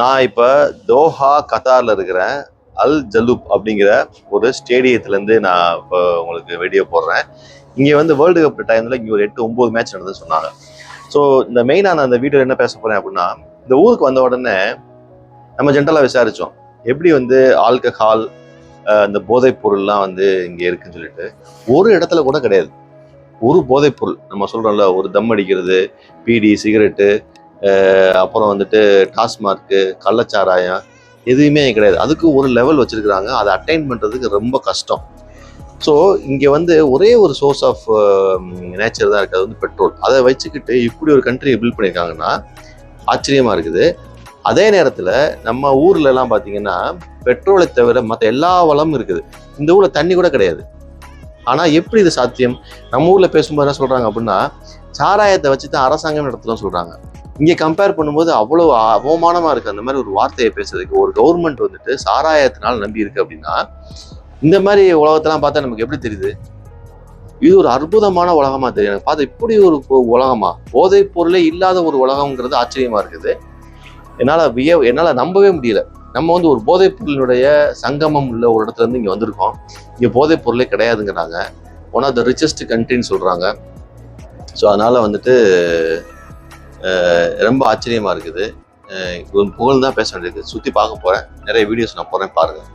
நான் இப்போ தோஹா கத்தாரில் இருக்கிறேன். அல் ஜலூப் அப்படிங்கிற ஒரு ஸ்டேடியத்துலேருந்து நான் இப்போ உங்களுக்கு வீடியோ போடுறேன். இங்கே வந்து வேர்ல்டு கப் டைமில் இங்கே ஒரு எட்டு ஒம்பது மேட்ச் நடந்து சொன்னாங்க. ஸோ இந்த மெயினாக நான் அந்த வீடியோ என்ன பேச போகிறேன் அப்படின்னா இந்த ஊருக்கு வந்த உடனே நம்ம ஜென்ரலாக விசாரித்தோம் எப்படி வந்து ஆல்கஹால் இந்த போதைப் பொருள்லாம் வந்து இங்கே இருக்குன்னு சொல்லிட்டு. ஒரு இடத்துல கூட கிடையாது. ஒரு போதைப் பொருள். நம்ம சொல்கிறோம்ல ஒரு தம் அடிக்கிறது பீடி சிகரெட்டு அப்புறம் வந்துட்டு டாஸ்மார்க்கு கள்ளச்சாராயம் எதுவுமே கிடையாது. அதுக்கு ஒரு லெவல் வச்சுருக்குறாங்க. அதை அட்டைன் பண்ணுறதுக்கு ரொம்ப கஷ்டம். ஸோ இங்கே வந்து ஒரே ஒரு சோர்ஸ் ஆஃப் நேச்சர் தான் இருக்குது அது வந்து பெட்ரோல் அதை வச்சுக்கிட்டு இப்படி ஒரு கண்ட்ரியை பில்ட் பண்ணியிருக்காங்கன்னா ஆச்சரியமாக இருக்குது. அதே நேரத்தில் நம்ம ஊர்லலாம் பார்த்தீங்கன்னா பெட்ரோலை தவிர மற்ற எல்லா வளமும் இருக்குது. இந்த ஊரில் தண்ணி கூட கிடையாது. ஆனால் எப்படி இது சாத்தியம்? நம்ம ஊரில் பேசும்போது என்ன சொல்கிறாங்க அப்படின்னா சாராயத்தை வச்சு தான் அரசாங்கம் நடத்தலாம் சொல்கிறாங்க இங்கே கம்பேர் பண்ணும்போது அவ்வளோ அவமானமாக இருக்குது அந்த மாதிரி ஒரு வார்த்தையை பேசுறதுக்கு ஒரு கவர்மெண்ட் வந்துட்டு சாராயத்தினால் நம்பி இருக்கு அப்படின்னா இந்த மாதிரி உலகத்தெல்லாம் பார்த்தா நமக்கு எப்படி தெரியுது? இது ஒரு அற்புதமான உலகமாக தெரியும் எனக்கு பார்த்து இப்படி ஒரு உலகமா? போதைப் பொருளே இல்லாத ஒரு உலகம்ங்கிறது ஆச்சரியமா இருக்குது. என்னால் விய என்னால் நம்பவே முடியல. நம்ம வந்து ஒரு போதைப் பொருளினுடைய சங்கமம் உள்ள ஒரு இடத்துல இருந்து இங்கே வந்திருக்கோம். இங்கே போதைப் பொருளே கிடையாதுங்கிறாங்க. ஒன் ஆஃப் த ரிச்சஸ்ட் கண்ட்ரின்னு சொல்கிறாங்க ஸோ அதனால் வந்துட்டு ரொம்ப ஆச்சரியமாக இருக்குது. அஹ், புகழ் தான் பேச வேண்டியது. சுற்றி பார்க்க போகிறேன் நிறைய வீடியோஸ் நான் போகிறேன் பாருங்கள்